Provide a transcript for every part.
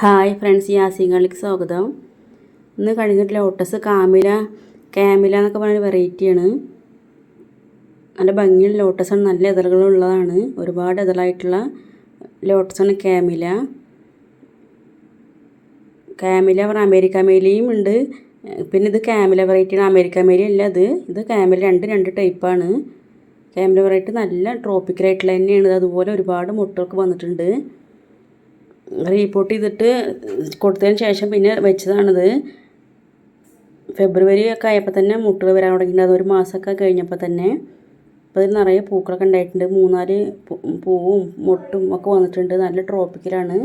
Hi friends യാസിങ്ങളിലേക്ക് സ്വാഗതം. ഇന്ന് കഴിഞ്ഞിട്ട് ലോട്ടസ് കാമില കാമില എന്നൊക്കെ പറഞ്ഞൊരു വെറൈറ്റിയാണ് നല്ല ഭംഗിയുള്ള ലോട്ടസാണ് നല്ല ഇതളുകളുള്ളതാണ്. ഒരുപാട് ഇതളായിട്ടുള്ള ലോട്ടസാണ് കാമില കാമില പറഞ്ഞാൽ അമേരിക്ക മേലിയും ഉണ്ട്. പിന്നെ ഇത് കാമില വെറൈറ്റിയാണ് അമേരിക്ക മേലി അല്ല അത് ഇത് കാമില രണ്ട് രണ്ട് ടൈപ്പാണ് കാമില വെറൈറ്റി നല്ല ട്രോപ്പിക്കലായിട്ടുള്ള തന്നെയാണ്. അതുപോലെ ഒരുപാട് മുട്ടകൾക്ക് വന്നിട്ടുണ്ട്. റീപോർട്ട് ചെയ്തിട്ട് കൊടുത്തതിന് ശേഷം പിന്നെ വെച്ചതാണിത്. ഫെബ്രുവരി ഒക്കെ ആയപ്പോൾ തന്നെ മുട്ടുകൾ വരാൻ തുടങ്ങിയിട്ടുണ്ട്. ഒരു മാസമൊക്കെ കഴിഞ്ഞപ്പോൾ തന്നെ അപ്പോൾ ഇതിൽ നിറയെ പൂക്കളൊക്കെ ഉണ്ടായിട്ടുണ്ട്. മൂന്നാൽ പൂവും മുട്ടും ഒക്കെ വന്നിട്ടുണ്ട്. നല്ല ട്രോപ്പിക്കലാണ്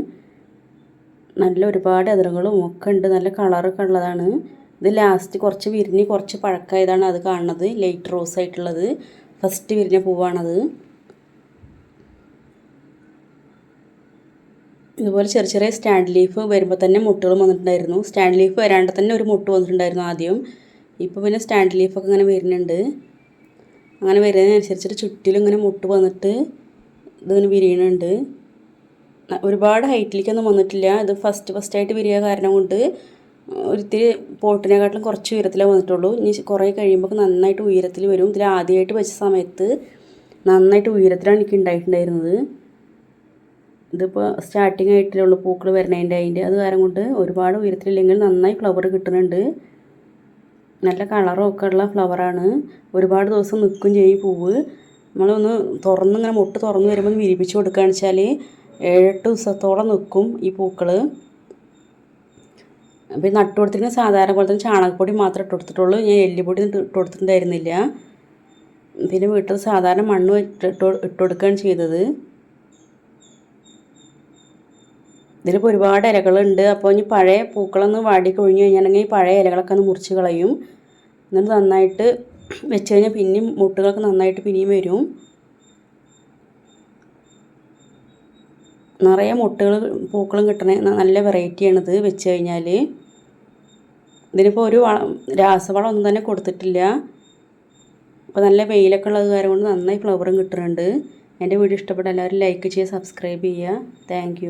നല്ല ഒരുപാട് എതിറുകളും ഒക്കെ ഉണ്ട്. നല്ല കളറൊക്കെ ഉള്ളതാണ്. ഇത് ലാസ്റ്റ് കുറച്ച് വിരിഞ്ഞ് കുറച്ച് പഴക്കമായതാണ് അത് കാണുന്നത്. ലൈറ്റ് റോസ് ആയിട്ടുള്ളത്. ഫസ്റ്റ് വിരിഞ്ഞ പൂവാണത്. ഇതുപോലെ ചെറിയ ചെറിയ സ്റ്റാൻഡ് ലീഫ് വരുമ്പോൾ തന്നെ മുട്ടുകൾ വന്നിട്ടുണ്ടായിരുന്നു. സ്റ്റാൻഡ് ലീഫ് വരാണ്ട് തന്നെ ഒരു മുട്ട് വന്നിട്ടുണ്ടായിരുന്നു ആദ്യം. ഇപ്പോൾ പിന്നെ സ്റ്റാൻഡ് ലീഫൊക്കെ ഇങ്ങനെ വരുന്നുണ്ട്. അങ്ങനെ വരുന്നതിനനുസരിച്ചിട്ട് ചുറ്റിലും ഇങ്ങനെ മുട്ട് വന്നിട്ട് ഇതിങ്ങനെ വിരിയണുണ്ട്. ഒരുപാട് ഹൈറ്റിലേക്കൊന്നും വന്നിട്ടില്ല. ഇത് ഫസ്റ്റ് ഫസ്റ്റായിട്ട് വിരിയ കാരണം കൊണ്ട് ഒരിത്തിരി പോട്ടിനെക്കാട്ടിലും കുറച്ച് ഉയരത്തിലേ വന്നിട്ടുള്ളൂ. ഇനി കുറേ കഴിയുമ്പോൾ നന്നായിട്ട് ഉയരത്തിൽ വരും. ഇതിൽ ആദ്യമായിട്ട് വെച്ച സമയത്ത് നന്നായിട്ട് ഉയരത്തിലാണ് എനിക്ക് ഉണ്ടായിട്ടുണ്ടായിരുന്നത് ഇതിപ്പോൾ സ്റ്റാർട്ടിങ് ആയിട്ടുള്ള പൂക്കൾ വരണതിന്റെ അതിന്റെ അത് കാരണം കൊണ്ട് ഒരുപാട് ഉയരത്തിലില്ലെങ്കിൽ നന്നായി ഫ്ലവർ കിട്ടുന്നുണ്ട്. നല്ല കളറൊക്കെ ഉള്ള ഫ്ലവറാണ് ഒരുപാട് ദിവസം നിൽക്കും ചെയ്യും പൂവ്. നമ്മളൊന്ന് തുറന്ന് ഇങ്ങനെ മുട്ട് തുറന്ന് വരുമ്പോൾ വിരിപ്പിച്ച് കൊടുക്കുകയാണ് വെച്ചാൽ ഏഴെട്ട് ദിവസത്തോളം നിൽക്കും ഈ പൂക്കൾ അപ്പോൾ ഈ നട്ടു കൊടുത്തിരിക്കുന്ന സാധാരണ പോലെ തന്നെ ചാണകപ്പൊടി മാത്രമേ ഇട്ട് കൊടുത്തിട്ടുള്ളൂ. ഞാൻ എല്ലുപൊടി ഇട്ട് കൊടുത്തിട്ടുണ്ടായിരുന്നില്ല. പിന്നെ വീട്ടിൽ സാധാരണ മണ്ണ് ഇട്ട് ഇട്ട് കൊടുക്കുകയാണ് ചെയ്തത്. ഇതിലിപ്പോൾ ഒരുപാട് ഇലകളുണ്ട്. അപ്പോൾ ഇനി പഴയ പൂക്കളൊന്ന് വാടി കൊഴിഞ്ഞ് കഴിഞ്ഞാണെങ്കിൽ പഴയ ഇലകളൊക്കെ ഒന്ന് മുറിച്ച് കളയും. എന്നിട്ട് നന്നായിട്ട് വെച്ച് കഴിഞ്ഞാൽ പിന്നെയും മുട്ടുകളൊക്കെ നന്നായിട്ട് പിന്നെയും വരും. നിറയെ മുട്ടുകൾ പൂക്കളും കിട്ടണ നല്ല വെറൈറ്റിയാണിത് വെച്ച് കഴിഞ്ഞാൽ. ഇതിനിപ്പോൾ ഒരു വളം രാസവളം ഒന്നും തന്നെ കൊടുത്തിട്ടില്ല. അപ്പോൾ നല്ല വെയിലൊക്കെ ഉള്ളത് കാരണം കൊണ്ട് നന്നായി ഫ്ലവറും കിട്ടുന്നുണ്ട്. എന്റെ വീഡിയോ ഇഷ്ടപ്പെട്ട എല്ലാവരും ലൈക്ക് ചെയ്യുക സബ്സ്ക്രൈബ് ചെയ്യുക. താങ്ക്